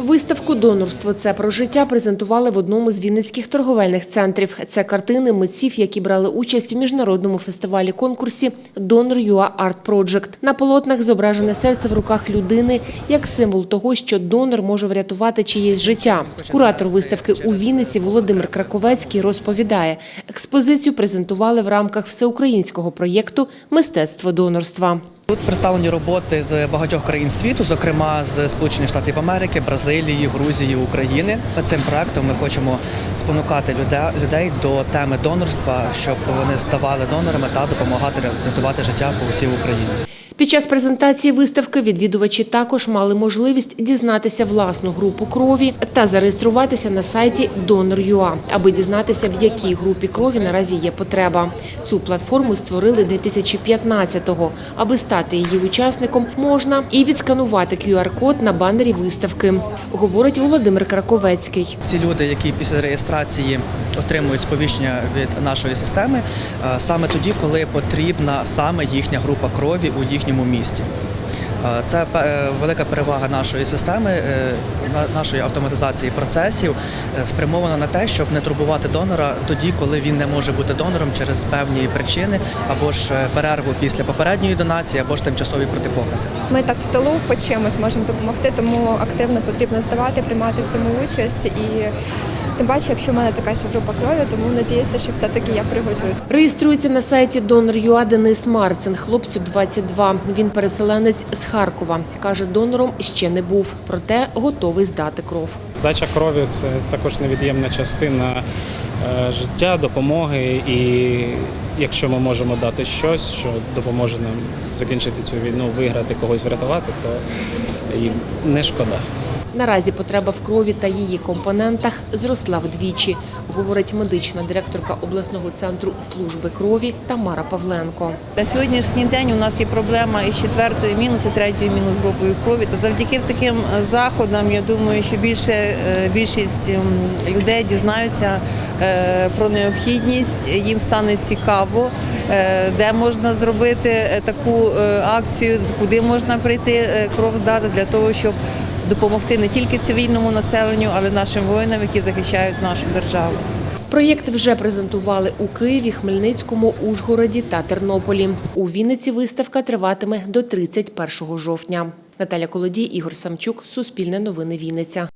Виставку Донорство це про життя презентували в одному з вінницьких торговельних центрів. Це картини митців, які брали участь в міжнародному фестивалі конкурсі Донор ЮА Арт Project. На полотнах зображене серце в руках людини як символ того, що донор може врятувати чиєсь життя. Куратор виставки у Вінниці Володимир Краковецький розповідає, експозицію презентували в рамках всеукраїнського проєкту Мистецтво донорства. Тут представлені роботи з багатьох країн світу, зокрема з Сполучених Штатів Америки, Бразилії, Грузії, України. Цим проектом ми хочемо спонукати людей- до теми донорства, щоб вони ставали донорами та допомагати рятувати життя по всій Україні. Під час презентації виставки відвідувачі також мали можливість дізнатися власну групу крові та зареєструватися на сайті Donor.ua, аби дізнатися, в якій групі крові наразі є потреба. Цю платформу створили 2015-го. Аби стати її учасником, можна і відсканувати QR-код на банері виставки, говорить Володимир Краковецький. Ці люди, які після реєстрації отримують сповіщення від нашої системи, е, саме тоді, коли потрібна саме їхня група крові у їхньому місті. Е, Це е, велика перевага нашої системи, е, нашої автоматизації процесів, спрямована на те, щоб не турбувати донора тоді, коли він не може бути донором через певні причини, або ж перерву після попередньої донації, або ж тимчасові протипокази. Ми так в тилу по чимось можемо допомогти, тому активно потрібно здавати, приймати в цьому участь. І тим паче, якщо в мене така ще група крові, тому надіюся, що все-таки я пригоджусь. Реєструється на сайті Donor.ua Денис Марцин, хлопцю 22. Він переселенець з Харкова. Каже, донором ще не був, проте готовий здати кров. Здача крові це також невід'ємна частина е, життя, допомоги. І якщо ми можемо дати щось, що допоможе нам закінчити цю війну, виграти когось врятувати, то і не шкода. Наразі потреба в крові та її компонентах зросла вдвічі, говорить медична директорка обласного центру служби крові Тамара Павленко. На сьогоднішній день у нас є проблема із четвертою мінус і третьою мінус групою крові. То завдяки таким заходам, я думаю, що більше е, більшість людей дізнаються е, про необхідність, їм стане цікаво, е, де можна зробити таку акцію, куди можна прийти кров здати для того, щоб допомогти не тільки цивільному населенню, але й нашим воїнам, які захищають нашу державу. Проєкт вже презентували у Києві, Хмельницькому, Ужгороді та Тернополі. У Вінниці виставка триватиме до 31 жовтня. Наталя Колодій, Ігор Самчук, Суспільне новини Вінниця.